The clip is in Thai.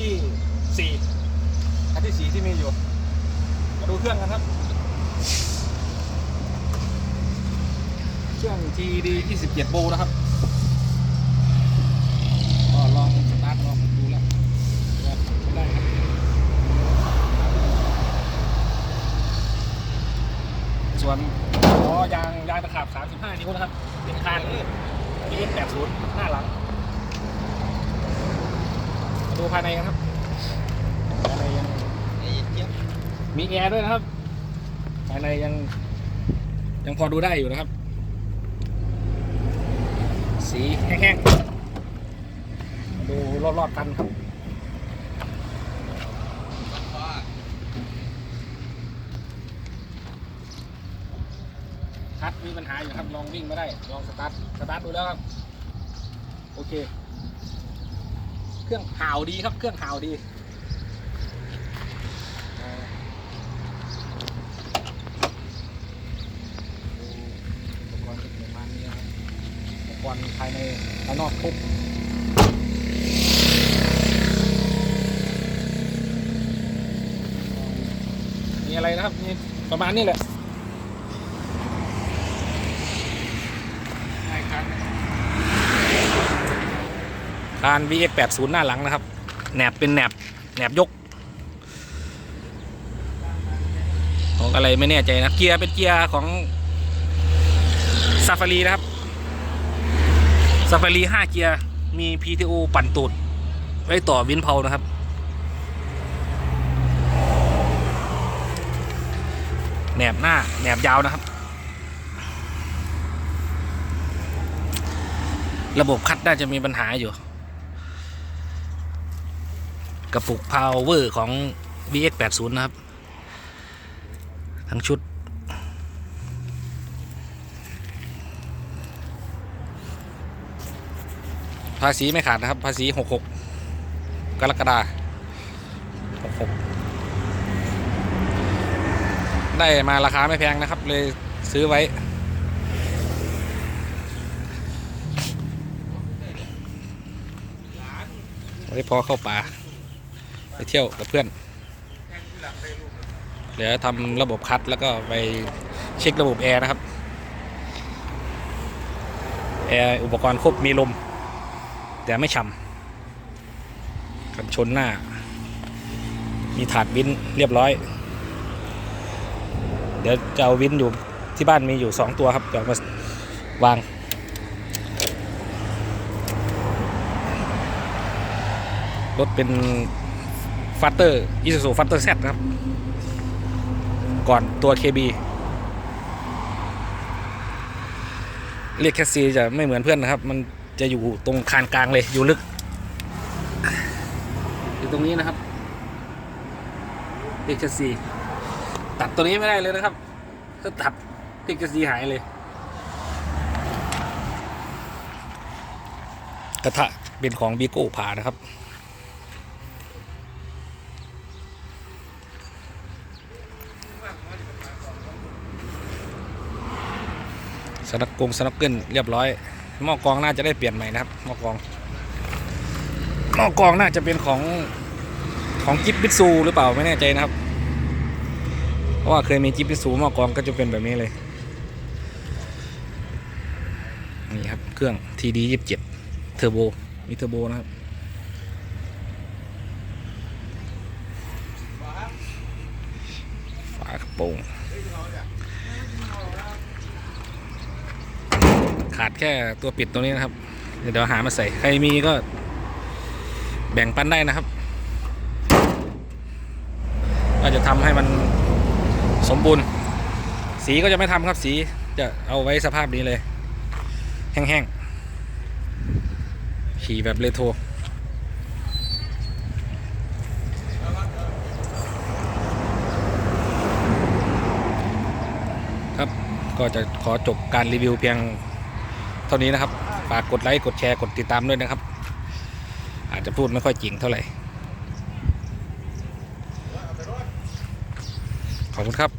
ที่สี่คันที่สี่ที่มีอยู่ มาดูเครื่องกันครับ เครื่อง TD 27โวลต์นะครับ ก็ลองสตาร์ทลองดูแล้วก็ใช้ได้ครับส่วนล้อยางยางตะขาบ 35 นิ้วนะครับ เป็นคาน BS80 หน้าหลัง ดูภายในกันครับภายในยังมีแอร์ด้วยนะครับ ภายในยัง ยังพอดูได้อยู่นะครับ สีแห้งๆมาดูรอบๆกันครับคัดมีปัญหาอยู่ครับ ลองวิ่งไม่ได้ ลองสตาร์ท สตาร์ทดูแล้วครับ โอเค เครื่องห่าวดีครับ เครื่องห่าวดีอุปกรณ์จะประมาณนี้นะครับอุปกรณ์ภายในภายนอกครบมีอะไรนะครับมีประมาณนี้แหละ คาน VX 80 หน้าหลังนะครับแหนบเป็นแหนบแหนบยก ของอะไรไม่แน่ใจนะ เกียร์เป็นเกียร์ของซาฟารีนะครับซาฟารี5เกียร์ มี PTO ปั่นตูด ไว้ต่อวินเพานะครับ แหนบหน้าแหนบยาวนะครับ ระบบคัดน่าจะมีปัญหาอยู่ กระปุก power ของ VX 80 นะครับ ทั้งชุด ภาษีไม่ขาดนะครับ ภาษี 66 กรกฎาคม66 ได้มาราคาไม่แพงนะครับ เลยซื้อไว้ไว้พอเข้าป่า ไปเที่ยวกับเพื่อนเดี๋ยวทำระบบคัดแล้วก็ไปเช็คระบบแอร์นะครับแอร์อุปกรณ์ครบมีลม แต่ไม่ฉ่ำกันชนหน้า มีถาดวินเรียบร้อย เดี๋ยวจะเอาวินอยู่ที่บ้านมีอยู่สองตัวครับเดี๋ยวมาวาง รถเป็น ฟัตเตอร์อิซูซูฟัตเตอร์แซนะครับ ก่อนตัว KB เรียกแคสซีจะไม่เหมือนเพื่อนนะครับ มันจะอยู่ตรงคานกลางเลยอยู่ลึก อยู่ตรงนี้นะครับเรียกแคสซีตัดตัวนี้ไม่ได้เลยนะครับ ถ้าตัดเรียกแคสซีหายเลย กระทะเป็นของบีโก้ผ่านะครับ สนักกงสนักเกิลเรียบร้อย หม้อกรองน่าจะได้เปลี่ยนใหม่นะครับหม้อกรองหม้อกรองน่าจะเป็นของของจิปบิซูหรือเปล่าไม่แน่ใจนะครับ เพราะว่าเคยมีจิปบิซูหม้อกรองก็จะเป็นแบบนี้เลยนี่ครับเครื่อง TD 27เทอร์โบมีเทอร์โบนะครับฝากระโปรง ขาดแค่ตัวปิดตรงนี้นะครับ เดี๋ยวหามาใส่ใครมีก็แบ่งปันได้นะครับก็จะทำให้มันสมบูรณ์ สีก็จะไม่ทำครับสีจะเอาไว้สภาพนี้เลย แห้งๆขี่แบบเรโทรครับ ก็จะขอจบการรีวิวเพียง เท่านี้นะครับ ฝากกดไลค์กดแชร์กดติดตามด้วยนะครับ อาจจะพูดไม่ค่อยจริงเท่าไหร่ ขอบคุณครับ